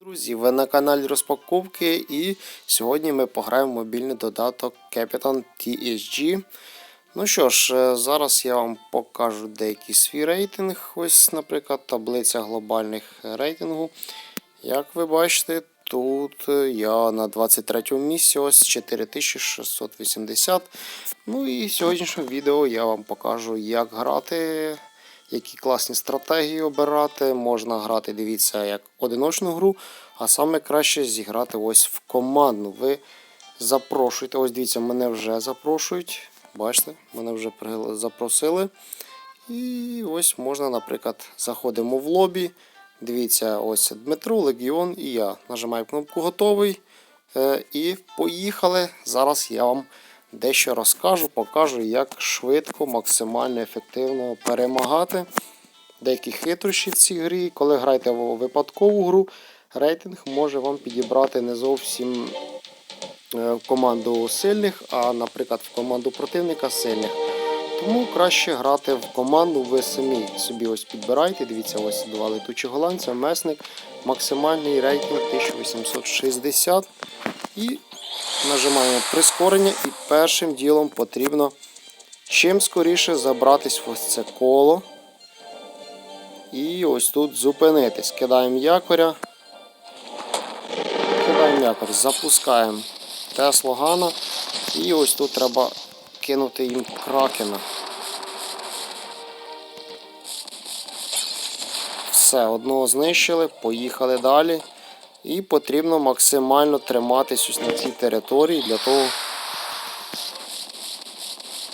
Друзі, ви на каналі розпаковки і сьогодні ми пограємо в мобільний додаток Capitan TSG. Ну що ж, е, зараз я вам покажу деякий свій рейтинг. Ось, наприклад, таблиця глобальних рейтингу. Як ви бачите, тут е, я на 23 місці, ось 4680. Ну і сьогоднішньому відео я вам покажу, як грати які класні стратегії обирати. Можна грати, дивіться, як одиночну гру, а саме краще зіграти ось в командну. Ви запрошуєте. Ось дивіться, мене вже запрошують. Бачите, мене вже запросили. І ось можна, наприклад, заходимо в лобі. Дивіться, ось Дмитро, Легіон і я. Нажимаю кнопку Готовий. Е, І поїхали. Зараз я вам дещо розкажу, покажу, як швидко, максимально ефективно перемагати. Деякі хитрощі в цій грі. Коли граєте в випадкову гру, рейтинг може вам підібрати не зовсім е, в команду сильних, а, наприклад, в команду противника сильних. Тому краще грати в команду, ви самі собі ось підбирайте. Дивіться, ось два летучі голландця, месник, максимальний рейтинг 1860. І Нажимаємо прискорення і першим ділом потрібно чим скоріше забратись в ось це коло. І ось тут зупинитись. Кидаємо якоря. Кидаємо якорь, запускаємо Теслу Гана. І ось тут треба кинути їм кракена. Все, одного знищили, поїхали далі. І потрібно максимально триматись ось на цій території для того.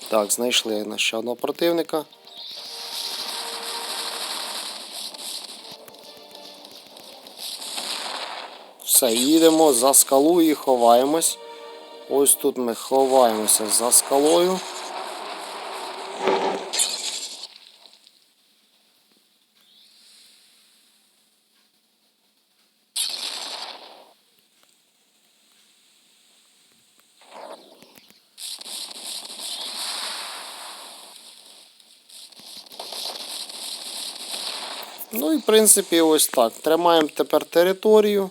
Так, знайшли на ще одного противника. Все, їдемо за скалу і ховаємось. Ось тут ми ховаємося за скалою. Ну і в принципі ось так. Тримаємо тепер територію.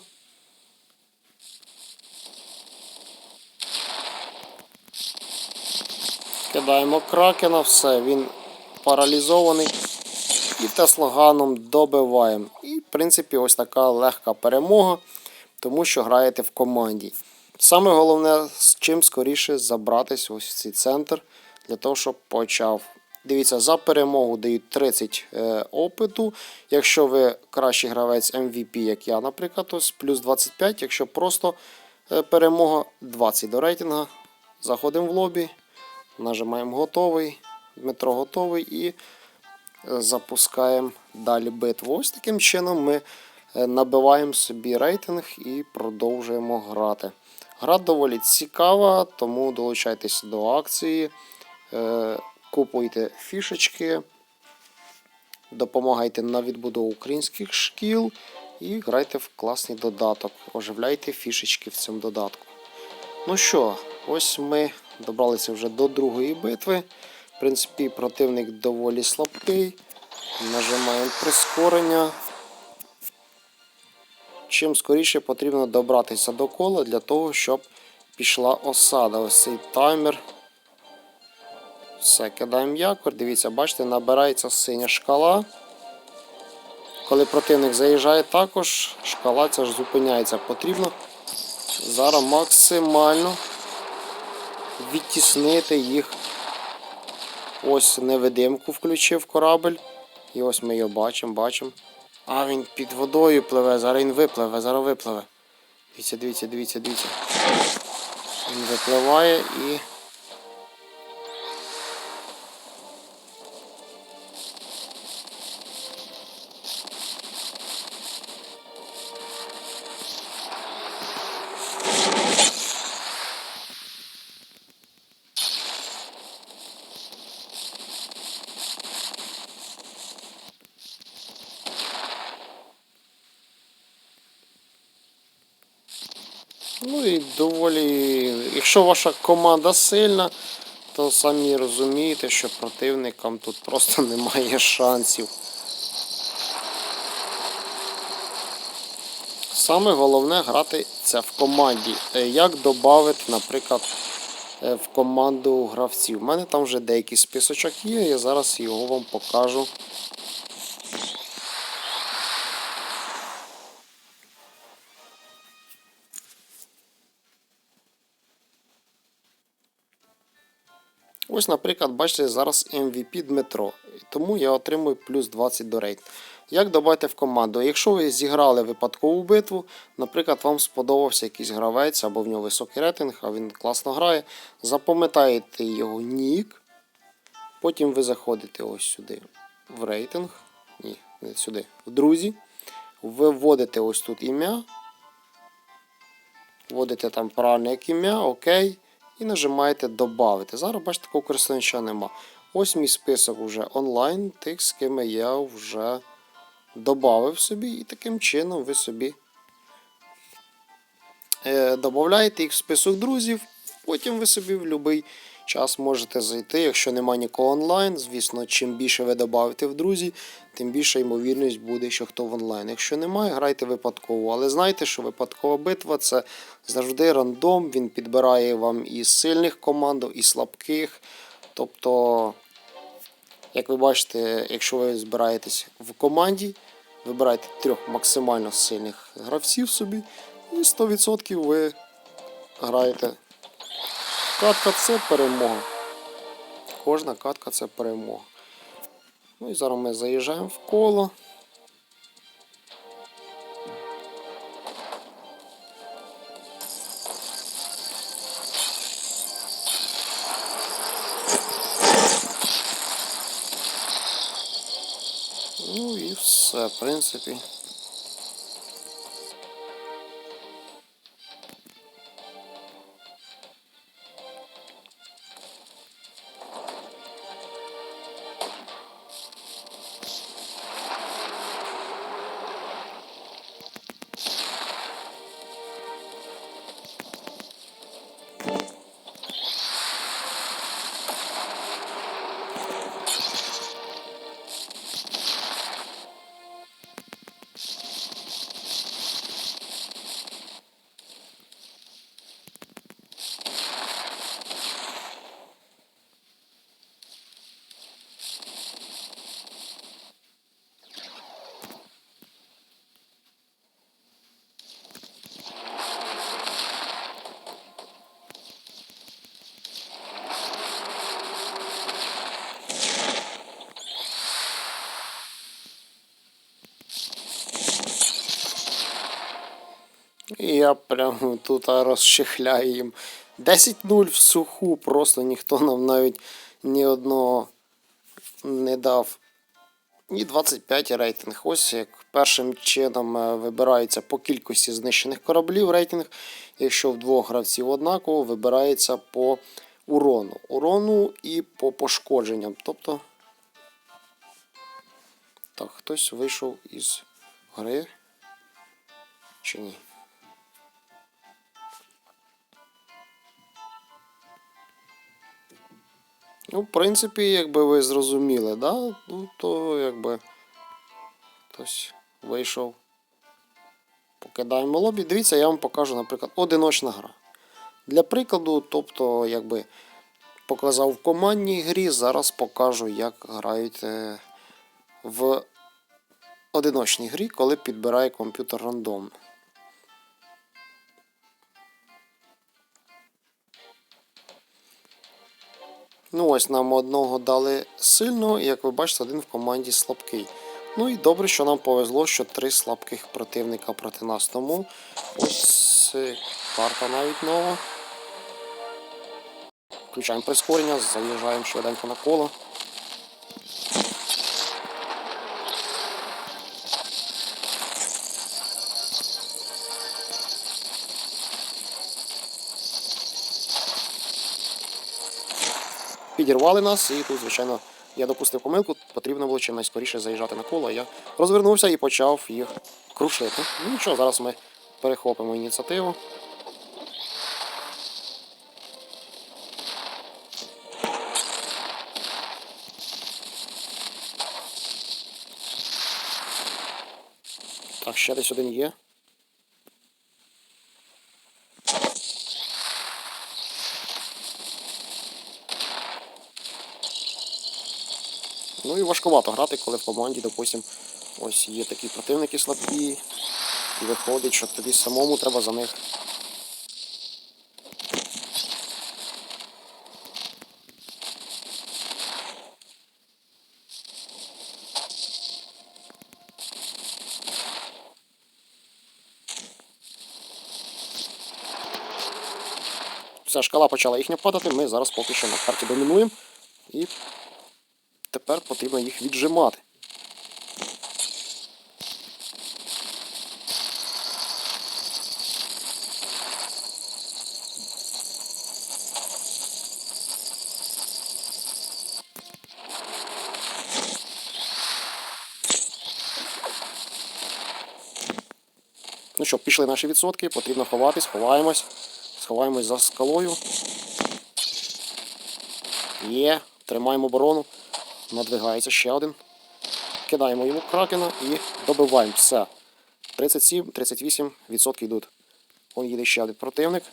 Кидаємо кракена, все, він паралізований. І теслоганом добиваємо. І, в принципі, ось така легка перемога, тому що граєте в команді. Саме головне, з чим скоріше забратись ось в цей центр, для того, щоб почав Дивіться, за перемогу дають 30 е, опиту. Якщо ви кращий гравець MVP, як я, наприклад, ось плюс 25, якщо просто е, перемога 20 до рейтинга. Заходимо в лобі, нажимаємо готовий, Дмитро готовий і е, запускаємо далі битву. Ось таким чином ми набиваємо собі рейтинг і продовжуємо грати. Гра доволі цікава, тому долучайтесь до акції. Купуйте фішечки, допомагайте на відбудову українських шкіл і грайте в класний додаток. Оживляйте фішечки в цьому додатку. Ну що, ось ми добралися вже до другої битви. В принципі, противник доволі слабкий. Нажимаємо прискорення. Чим скоріше потрібно добратися до кола для того, щоб пішла осада. Ось цей таймер. Все, кидаємо якор. Дивіться, бачите, набирається синя шкала. Коли противник заїжджає також, шкала ця ж зупиняється. Потрібно зараз максимально відтіснити їх. Ось невидимку включив корабль. І ось ми його бачимо, бачимо. А він під водою пливе, зараз він випливе, зараз випливе. Дивіться, дивіться, дивіться, дивіться. Він випливає і... Ну і доволі, якщо ваша команда сильна, то самі розумієте, що противникам тут просто немає шансів. Саме головне грати це в команді. Е, Як додати, наприклад, е, в команду гравців. У мене там вже деякий списочок є, я зараз його вам покажу. Ось, наприклад, бачите, зараз MVP Дмитро. Тому я отримую плюс 20 до рейд. Як додати в команду? Якщо ви зіграли випадкову битву, наприклад, вам сподобався якийсь гравець або в нього високий рейтинг, а він класно грає, запам'ятаєте його нік. Потім ви заходите ось сюди в рейтинг. Ні, не сюди, в друзі. Ви вводите ось тут ім'я. Вводите там правильне як ім'я, окей. І нажимаєте Добавити. Зараз, бачите, такого користувача нема. Ось мій список вже онлайн, тих, з ким я вже додав собі, і таким чином ви собі е, додаєте їх в список друзів. Потім ви собі в будь-який час можете зайти. Якщо нема нікого онлайн, звісно, чим більше ви додаєте в друзі, тим більша ймовірність буде, що хто в онлайн. Якщо немає, грайте випадково. Але знайте, що випадкова битва це завжди рандом, він підбирає вам і сильних команд, і слабких. Тобто, як ви бачите, якщо ви збираєтесь в команді, вибирайте трьох максимально сильних гравців собі, і 100% ви граєте. Катка це перемога. Кожна катка це перемога. Ну і зараз ми заїжджаємо в коло. Ну і все, в принципі. І я прямо тут розчехляю їм 10-0 в суху, просто ніхто нам навіть ні одного не дав. І 25 рейтинг. Ось як першим чином е, вибирається по кількості знищених кораблів рейтинг. Якщо в двох гравців однаково, вибирається по урону. Урону і по пошкодженням. Тобто. Так, хтось вийшов із гри. Чи ні? Ну, в принципі, якби ви зрозуміли, да? ну, то якби хтось вийшов. Покидаємо лобі. Дивіться, я вам покажу, наприклад, одиночна гра. Для прикладу, тобто, якби показав в командній грі, зараз покажу, як грають е, в одиночній грі, коли підбирає комп'ютер рандомно. Ну ось нам одного дали сильного, і як ви бачите, один в команді слабкий. Ну і добре, що нам повезло, що три слабких противника проти нас. Тому ось карта навіть нова. Включаємо прискорення, заїжджаємо швиденько на коло. підірвали нас, і тут, звичайно, я допустив помилку, потрібно було чим найскоріше заїжджати на коло. Я розвернувся і почав їх крушити. Ну нічого, зараз ми перехопимо ініціативу. Так, ще десь один є. І важкувато грати, коли в команді, допустим, ось є такі противники слабкі, і виходить, що тобі самому треба за них. Все, шкала почала їхня падати, ми зараз поки що на карті домінуємо. І тепер потрібно їх віджимати. Ну що, пішли наші відсотки, потрібно ховатись, ховаємось, сховаємось за скалою. Є, тримаємо оборону. Надвигається ще один. Кидаємо йому кракена і добиваємо. Все. 37-38% йдуть. Он їде ще один противник.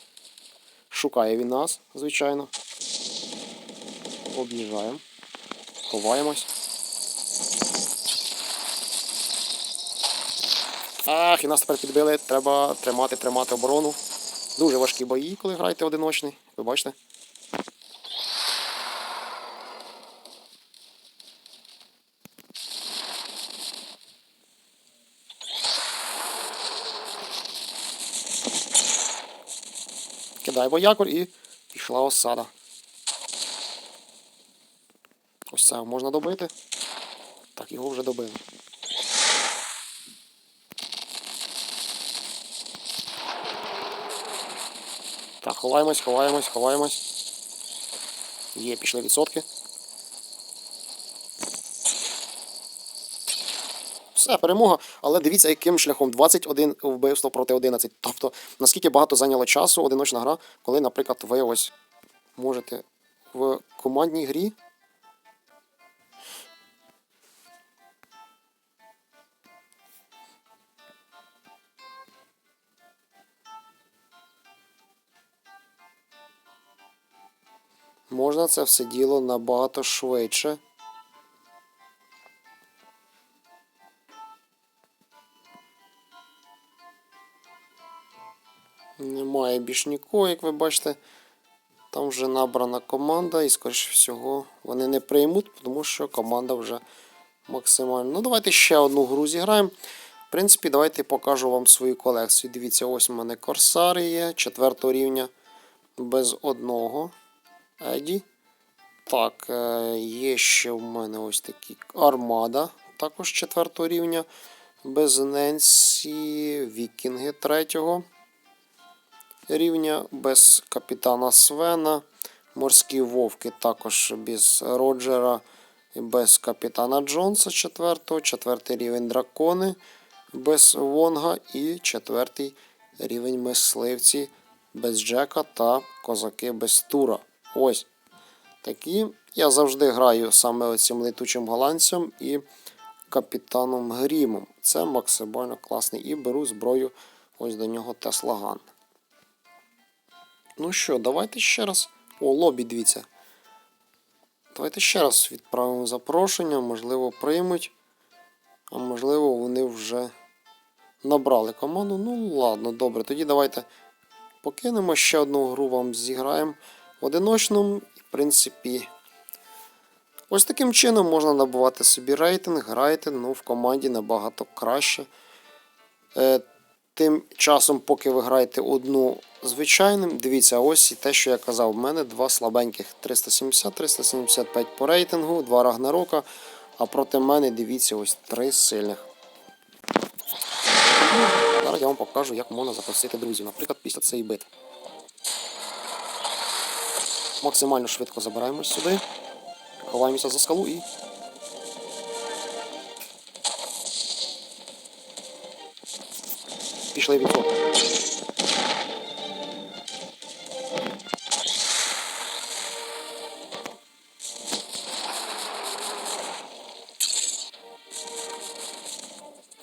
Шукає він нас, звичайно. Об'їжджаємо. Ховаємось. Ах, і нас тепер підбили. Треба тримати, тримати оборону. Дуже важкі бої, коли граєте одиночний. Ви бачите? Кидаємо якор і пішла осада. Ось це можна добити. Так, його вже добили. Так, ховаємось, ховаємось, ховаємось. Є, пішли відсотки. Все, перемога. Але дивіться, яким шляхом 21 вбивство проти 11. Тобто, наскільки багато зайняло часу одиночна гра, коли, наприклад, ви ось можете в командній грі. Можна це все діло набагато швидше. Немає більш нікого, як ви бачите. Там вже набрана команда, і, скоріше всього, вони не приймуть, тому що команда вже максимально. Ну, давайте ще одну гру зіграємо. В принципі, давайте покажу вам свою колекцію. Дивіться, ось у мене корсари є, четвертого рівня без одного. Еді. Так, е, є ще в мене ось такі армада, також четвертого рівня. Без Ненсі, Вікінги третього рівня, без капітана Свена. Морські вовки також без Роджера і без капітана Джонса четвертого, четвертий рівень дракони без Вонга і четвертий рівень мисливці без Джека та козаки без Тура. Ось такі. Я завжди граю саме цим летучим голландцем і капітаном Грімом. Це максимально класний. І беру зброю ось до нього Теслаган. Ну що, давайте ще раз. О, лобі, дивіться. Давайте ще раз відправимо запрошення, можливо, приймуть. А можливо, вони вже набрали команду. Ну, ладно, добре. Тоді давайте покинемо ще одну гру вам зіграємо в одиночному. В принципі, ось таким чином можна набувати собі рейтинг, грайте, ну, в команді набагато краще. Тим часом, поки ви граєте одну звичайним, дивіться, ось і те, що я казав, в мене два слабеньких 370-375 по рейтингу, два Рагнарока, а проти мене, дивіться, ось три сильних. Зараз я вам покажу, як можна запросити друзів, наприклад, після цієї бити. Максимально швидко забираємось сюди, ховаємося за скалу і пішли відход.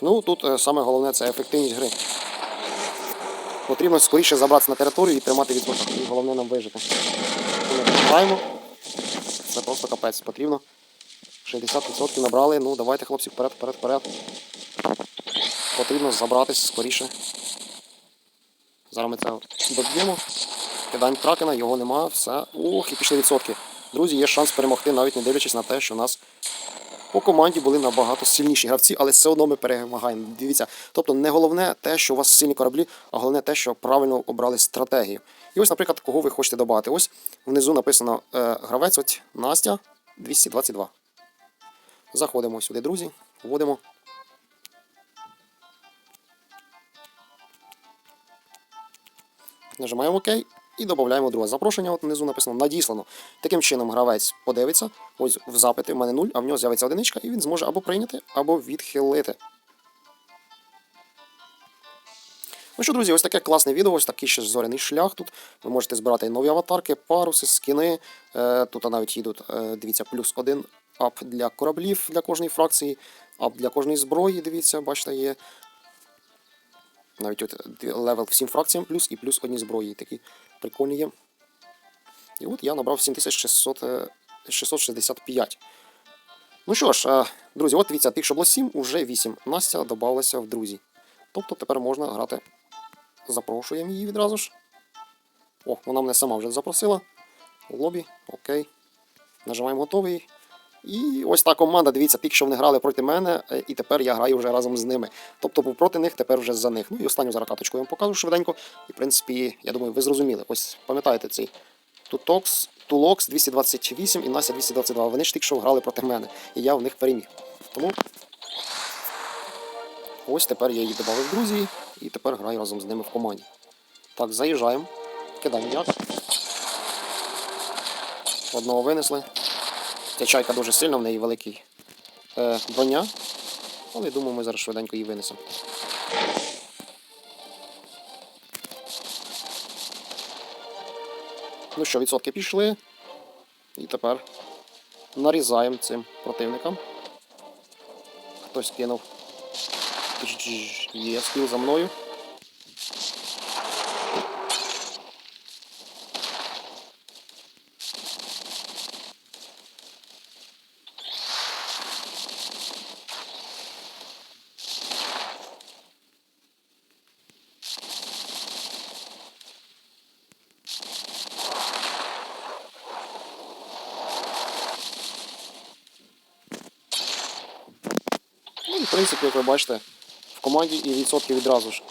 Ну, тут е, саме головне це ефективність гри. Потрібно скоріше забратися на територію і тримати відсоток. І головне нам вижити. Ми це просто капець. Потрібно 60% набрали. Ну, давайте, хлопці, вперед, вперед, вперед. Потрібно забратись скоріше. Зараз ми це доб'ємо. Кидаємо кракена, його нема, все. Ох, і пішли відсотки. Друзі, є шанс перемогти, навіть не дивлячись на те, що у нас по команді були набагато сильніші гравці, але все одно ми перемагаємо. Дивіться, тобто не головне те, що у вас сильні кораблі, а головне те, що правильно обрали стратегію. І ось, наприклад, кого ви хочете додати. Ось внизу написано е, гравець, от Настя 222. Заходимо сюди, друзі, вводимо. Нажимаємо ОК і додаємо друге запрошення. От внизу написано надіслано. Таким чином гравець подивиться, ось в запити в мене 0, а в нього з'явиться одиничка, і він зможе або прийняти, або відхилити. Ну що, друзі, ось таке класне відео, ось такий ще зоряний шлях тут. Ви можете збирати нові аватарки, паруси, скіни. Е, тут навіть їдуть, е, дивіться, плюс один ап для кораблів для кожної фракції, ап для кожної зброї, дивіться, бачите, є. Навіть от левел всім фракціям плюс і плюс одні зброї. Такі прикольні є. І от я набрав 7600, е, 665. Ну що ж, е, друзі, от дивіться, тих, що було 7, уже 8. Настя додалася в друзі. Тобто тепер можна грати. Запрошуємо її відразу ж. О, вона мене сама вже запросила. Лобі, окей. Нажимаємо готовий. І ось та команда, дивіться, тільки що вони грали проти мене, е, і тепер я граю вже разом з ними. Тобто був проти них, тепер вже за них. Ну і останню зараз каточку я вам покажу швиденько. І, в принципі, я думаю, ви зрозуміли. Ось пам'ятаєте цей Тутокс, Тулокс 228 і Настя 222. Вони ж тільки що грали проти мене, і я в них переміг. Тому ось тепер я її додав в друзі, і тепер граю разом з ними в команді. Так, заїжджаємо. Кидаємо як. Одного винесли. Ця чайка дуже сильна, в неї великий е, броня. Але думаю, ми зараз швиденько її винесемо. Ну що, відсотки пішли. І тепер нарізаємо цим противникам. Хтось кинув. Є скіл за мною. Принципі, як ви бачите, в команді і відсотки відразу ж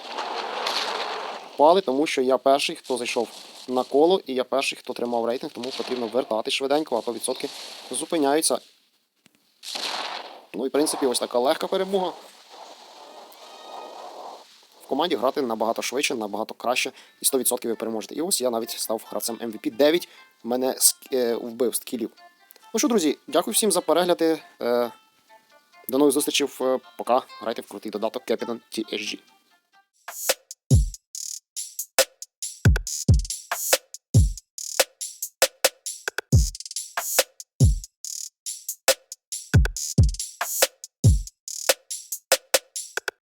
впали, тому що я перший, хто зайшов на коло, і я перший, хто тримав рейтинг, тому потрібно вертати швиденько, а то відсотки зупиняються. Ну і в принципі, ось така легка перемога. В команді грати набагато швидше, набагато краще, і 100% ви переможете. І ось я навіть став гравцем MVP 9, мене е, вбив скілів. Ну що, друзі, дякую всім за перегляди. Е, до нових зустрічей. Пока. Грайте в крутий додаток Captain TSG.